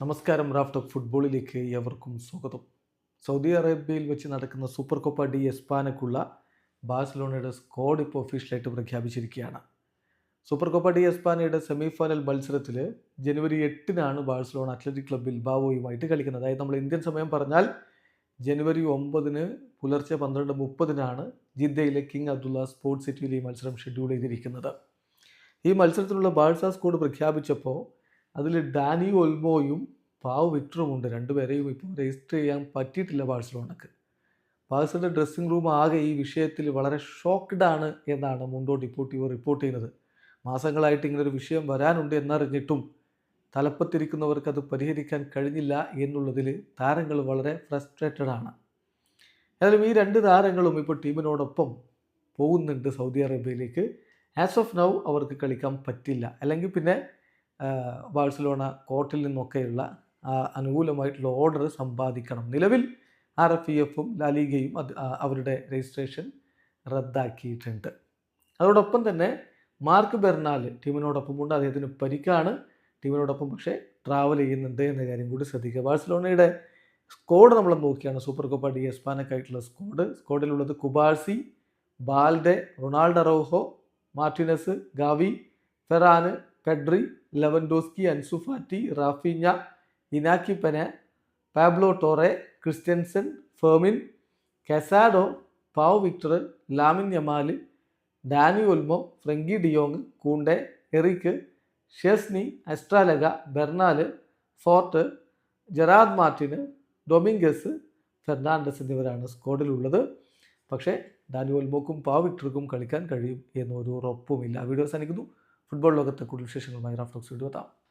നമസ്കാരം raft of ഫുട്ബോളിലേക്ക് എവർക്കും സ്വാഗതം. സൗദി അറേബ്യയിൽ വെച്ച് നടക്കുന്ന സൂപ്പർ കോപ്പ ഡി എസ്പാനക്കുള്ള ബാഴ്സലോണയുടെ സ്ക്വാഡ് ഇപ്പോൾ ഒഫീഷ്യലായിട്ട് പ്രഖ്യാപിച്ചിരിക്കുകയാണ്. സൂപ്പർ കോപ്പ ഡി എസ്പാനയുടെ സെമി ഫൈനൽ മത്സരത്തിൽ ജനുവരി എട്ടിനാണ് ബാഴ്സലോണ അത്ലറ്റിക് ക്ലബ് ബാവോയുമായിട്ട് കളിക്കുന്നത്. അതായത് നമ്മൾ ഇന്ത്യൻ സമയം പറഞ്ഞാൽ ജനുവരി ഒമ്പതിന് പുലർച്ചെ പന്ത്രണ്ട് മുപ്പതിനാണ് ജിദ്ദയിലെ കിങ് അബ്ദുള്ള സ്പോർട്സ് സിറ്റിയിൽ ഈ മത്സരം ഷെഡ്യൂൾ ചെയ്തിരിക്കുന്നത്. ഈ മത്സരത്തിലുള്ള ബാഴ്സ സ്കോഡ് പ്രഖ്യാപിച്ചപ്പോൾ അതിൽ ഡാനി ഒൽമോയും പാവ് വിക്ടറും ഉണ്ട് രണ്ടുപേരെയും ഇപ്പോൾ രജിസ്റ്റർ ചെയ്യാൻ പറ്റിയിട്ടില്ല ബാഴ്സലോണക്ക്. ബാഴ്സയുടെ ഡ്രസ്സിംഗ് റൂം ആകെ ഈ വിഷയത്തിൽ വളരെ ഷോക്ക്ഡ് ആണ് എന്നാണ് മുണ്ടോ ഡിപ്പോർട്ടീവ് റിപ്പോർട്ട് ചെയ്യുന്നത്. മാസങ്ങളായിട്ട് ഇങ്ങനൊരു വിഷയം വരാനുണ്ട് എന്നറിഞ്ഞിട്ടും തലപ്പത്തിരിക്കുന്നവർക്ക് അത് പരിഹരിക്കാൻ കഴിഞ്ഞില്ല എന്നുള്ളതിൽ താരങ്ങൾ വളരെ ഫ്രസ്ട്രേറ്റഡ് ആണ്. എന്നാലും ഈ രണ്ട് താരങ്ങളും ഇപ്പോൾ ടീമിനോടൊപ്പം പോകുന്നുണ്ട് സൗദി അറേബ്യയിലേക്ക്. ആസ് ഓഫ് നൗ അവർക്ക് കളിക്കാൻ പറ്റില്ല. അല്ലെങ്കിൽ പിന്നെ ബാഴ്സലോണ കോർട്ടിൽ നിന്നൊക്കെയുള്ള അനുകൂലമായിട്ടുള്ള ഓർഡർ സമ്പാദിക്കണം. നിലവിൽ ആർ എഫ് ഇ എഫും ലാലിഗയും അത് അവരുടെ രജിസ്ട്രേഷൻ റദ്ദാക്കിയിട്ടുണ്ട്. അതോടൊപ്പം തന്നെ മാർക്ക് ബെർണാൽ ടീമിനോടൊപ്പമുണ്ട്. അദ്ദേഹത്തിന് പരിക്കാണ് ടീമിനോടൊപ്പം പക്ഷേ ട്രാവൽ ചെയ്യുന്നുണ്ട് എന്ന കാര്യം കൂടി ശ്രദ്ധിക്കുക. ബാഴ്സലോണയുടെ സ്കോഡ് നമ്മൾ നോക്കിയാണ്. സൂപ്പർ കപ്പ് ഡി എസ്പാനക്കായിട്ടുള്ള squad. സ്കോഡിലുള്ളത് Cubarsi Balde Ronaldo Araujo Martinez Gavi Ferran Pedri Lewandowski Ansu Fati Raphinha Inaki Pena Pablo Torre Christensen Fermin Casado Pau Victor Lamine Yamal Dani Olmo Frenkie de Jong Kounde Eric Szczesny Astralaga Bernal Fort Gerard Martin Dominguez Fernandez എന്നിവരാണ് സ്ക്വാഡിലുള്ളത്. പക്ഷേ Dani ഒൽമോക്കും pav വിക്ടർക്കും കളിക്കാൻ കഴിയും എന്നൊരു ഉറപ്പുമില്ല. Video അവസാനിക്കുന്നു. Football ലോകത്തെ കൂടുതൽ വിശേഷങ്ങളുമായി റാഫ്ലോക്സ് എത്താം.